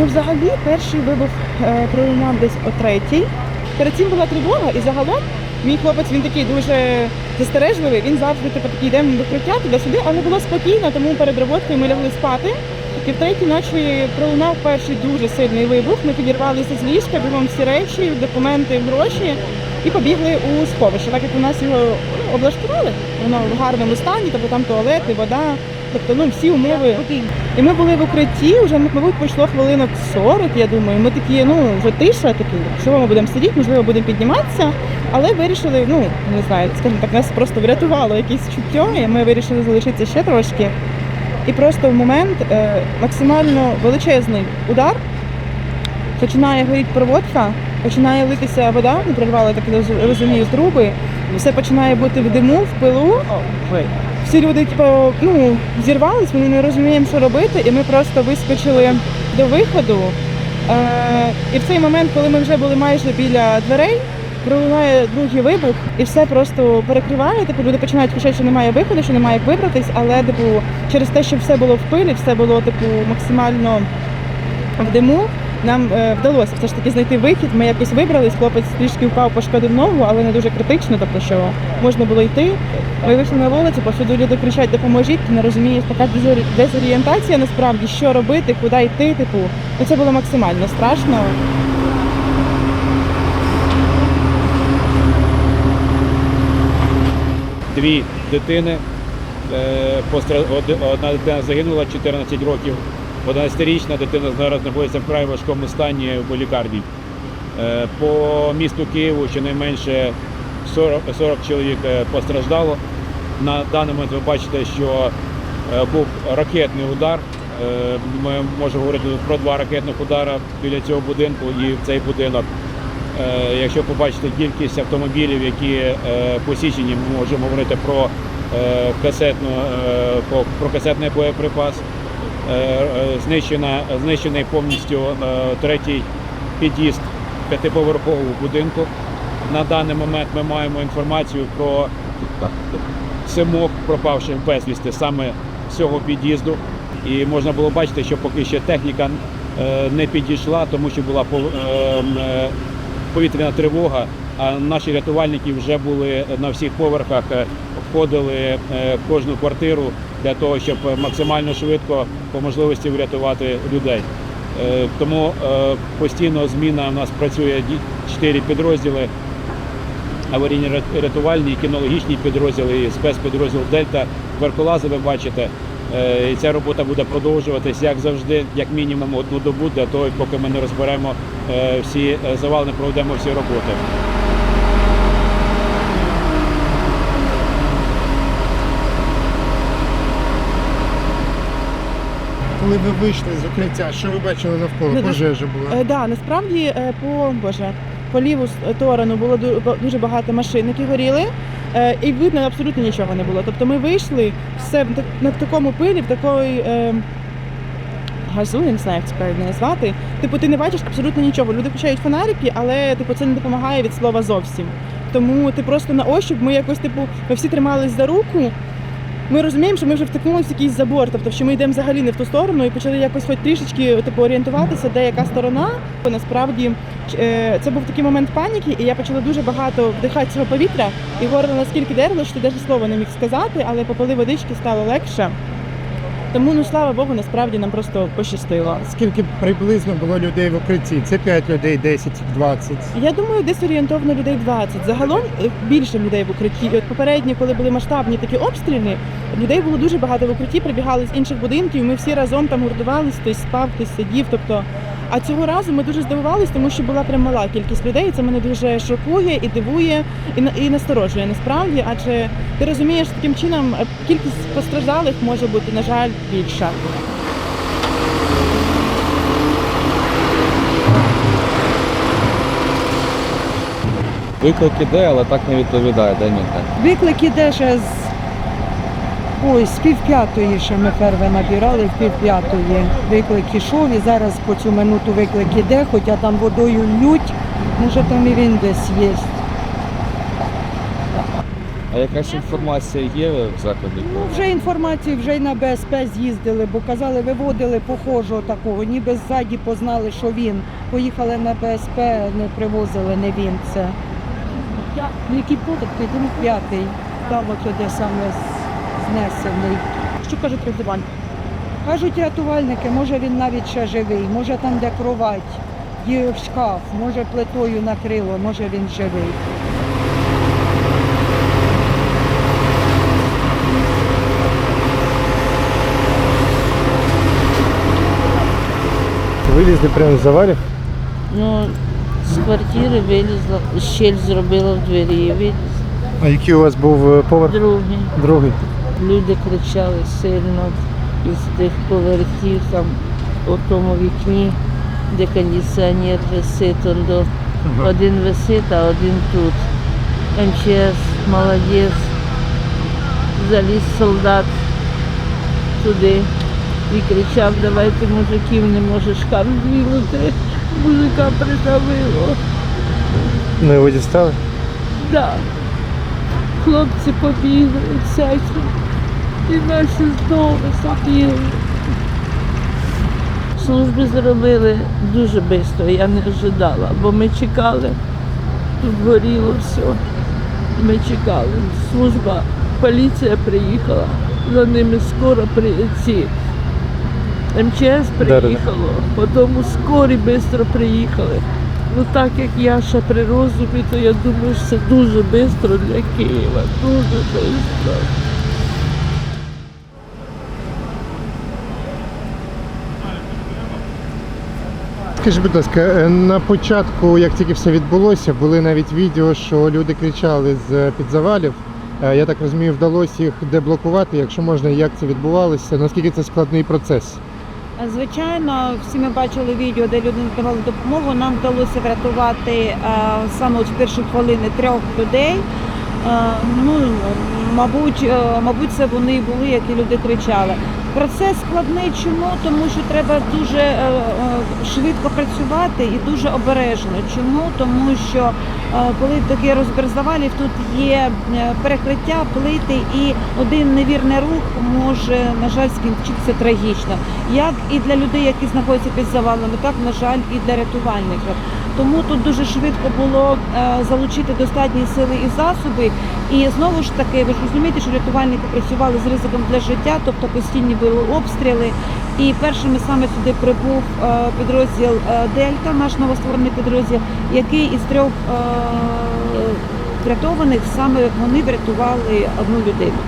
Ну, взагалі, перший вибух е, пролунав десь о третій. Перед цим була тривога, і загалом мій хлопець він такий дуже застережливий. Він завжди типу, такий йдемо в укриття туди-сюди, але було спокійно, тому перед роботою ми лягли спати. І в третій ночі пролунав перший дуже сильний вибух. Ми підірвалися з ліжка, бігом всі речі, документи, гроші і побігли у сховище. Так як у нас його ну, облаштували, воно в гарному стані, тобто там туалети, вода, тобто ну всі умови. І ми були в укритті, вже мабуть пройшло хвилинок 40, я думаю. Ми такі, ну вже тиша, такі, що ми будемо сидіти, можливо, будемо підніматися, але вирішили, ну не знаю, скажімо так, нас просто врятувало якесь чуття, і ми вирішили залишитися ще трошки. І просто в момент е, максимально величезний удар, починає горіти проводка, починає литися вода, ми прорвали так роз- розумію, з труби, все починає бути в диму, в пилу. Всі люди, типу, ну, зірвались, ми не розуміємо, що робити, і ми просто вискочили до виходу. Е, і в цей момент, коли ми вже були майже біля дверей, пролунає другий вибух, і все просто перекриває. Типу, люди починають кричати, що немає виходу, що немає як вибратись, але типу, через те, що все було в пилі, все було типу максимально в диму. Нам е, вдалося все ж таки знайти вихід. Ми якось вибрались. Хлопець трішки впав, пошкодив ногу, але не дуже критично, тобто що можна було йти. Ми вийшли на вулицю, повсюди люди кричать, допоможіть. Ти не розумієш, така дезорієнтація насправді, що робити, куди йти. Типу, ну це було максимально страшно. дві дитини. Е, Одна дитина загинула 14 років, 11-річна дитина зараз знаходиться в край важкому стані в лікарні. Е, По місту Києву щонайменше 40, 40 чоловік е, постраждало. На даний момент ви бачите, що е, був ракетний удар. Ми можемо говорити про два ракетних удари біля цього будинку і в цей будинок. Якщо побачите кількість автомобілів, які посічені, ми можемо говорити про касетну, про касетний боєприпас. Е, е, Знищена, знищений повністю е, третій під'їзд п'ятиповерхового будинку. На даний момент ми маємо інформацію про симок пропавших безвісти саме з цього під'їзду. І можна було бачити, що поки ще техніка не підійшла, тому що була повітряна тривога, а наші рятувальники вже були на всіх поверхах, входили в кожну квартиру для того, щоб максимально швидко по можливості врятувати людей. Е, Тому е, постійно зміна у нас працює чотири підрозділи аварійні-рятувальні, кінологічні підрозділи, і спецпідрозділ Дельта, Верколази ви бачите. Е, І ця робота буде продовжуватись, як завжди, як мінімум одну добу, для того, поки ми не розберемо всі завали, не проведемо всі роботи. Коли ви вийшли з укриття, що ви бачили навколо? Ну, Пожежа була. Е, да, насправді е, по боже, по ліву сторону було дуже багато машин, які горіли, е, і видно абсолютно нічого не було. Тобто ми вийшли все на такому пилі, в такої. Е, Газу, я не знаю, як це правильно назвати. Типу, ти не бачиш абсолютно нічого. Люди включають фонарики, але типу це не допомагає від слова зовсім. Тому ти просто на ощуп, ми якось, типу, ми всі тримались за руку. Ми розуміємо, що ми вже втикнулися в якийсь забор, тобто що ми йдемо взагалі не в ту сторону і почали якось хоч трішечки типу, орієнтуватися, де яка сторона. Насправді е, це був такий момент паніки, і я почала дуже багато вдихати цього повітря, і горло наскільки дерло, що навіть слова не міг сказати, але попили водички стало легше. Тому ну слава Богу, насправді нам просто пощастило. Скільки приблизно було людей в укритті? Це 5 людей, 10, 20. Я думаю, десь орієнтовно людей 20. Загалом е, більше людей в укритті. І От попередні, коли були масштабні такі обстріли, людей було дуже багато в укритті, прибігали з інших будинків. Ми всі разом там гуртувалися, хтось спав, хтось сидів. Тобто, а цього разу ми дуже здивувалися, тому що була прям мала кількість людей. і Це мене дуже шокує і дивує, і на- і насторожує насправді. Адже ти розумієш, таким чином е, кількість постраждалих може бути, на жаль, більша. Виклик іде, але так не відповідає, де ніде. Виклик іде ще з ой, з півп'ятої ще ми перше набирали, в півп'ятої виклик ішов і зараз по цю минуту виклик іде, хоча там водою лють, може там і він десь є. А якась інформація є в закладі? Ну, вже інформацію, вже й на БСП з'їздили, бо казали, виводили похожого такого, ніби ззаді познали, що він. Поїхали на БСП, не привозили, не він це. Який податки, він п'ятий. Там от де саме з- знесений. Що кажуть рятувальники? Кажуть рятувальники, може він навіть ще живий, може там, де кровать, є шкаф, може плитою накрило, може він живий. Вилізли прямо з завалів. Ну, з квартири вилізла, щель зробила в двері і вилізла. А який у вас був е, поверх? Другий. Другий. Люди кричали сильно із тих поверхів там у тому вікні, де кондиціонер висить. он до- Один висить, а один тут. МЧС, молодець. Заліз солдат туди і кричав, давайте мужиків, не може шкаф двинути. Мужика придавило. Ну його дістали. Да. Хлопці побігли всякі. І наші знову побігли. Служби зробили дуже швидко, я не ожидала, бо ми чекали, тут горіло все. Ми чекали. Служба, поліція приїхала, за ними скоро ці. МЧС приїхало, потім скорі швидко приїхали. Ну так як я ще при розумі, то я думаю, що це дуже швидко для Києва. Дуже швидко. Скажіть, будь ласка, е, на початку, як тільки все відбулося, були навіть відео, що люди кричали з під завалів. Е, Я так розумію, вдалося їх деблокувати. Якщо можна, як це відбувалося? Наскільки це складний процес? Звичайно, всі ми бачили відео, де люди надавали допомогу. Нам вдалося врятувати е, саме в перші хвилини трьох людей. Е, ну, мабуть, е, мабуть, це вони були, які люди кричали. Процес складний чому? Тому що треба дуже е, е, швидко працювати і дуже обережно. Чому? Тому що е, коли такий розбір завалів, тут є е, перекриття, плити, і один невірний рух може, на жаль, скінчитися трагічно. Як і для людей, які знаходяться під завалами, так на жаль, і для рятувальників. Тому тут дуже швидко було е, залучити достатні сили і засоби. І знову ж таки, ви ж розумієте, що рятувальники працювали з ризиком для життя, тобто постійні були обстріли. І першими саме сюди прибув е, підрозділ е, Дельта, наш новостворений підрозділ, який із трьох е, врятованих саме вони врятували одну людину.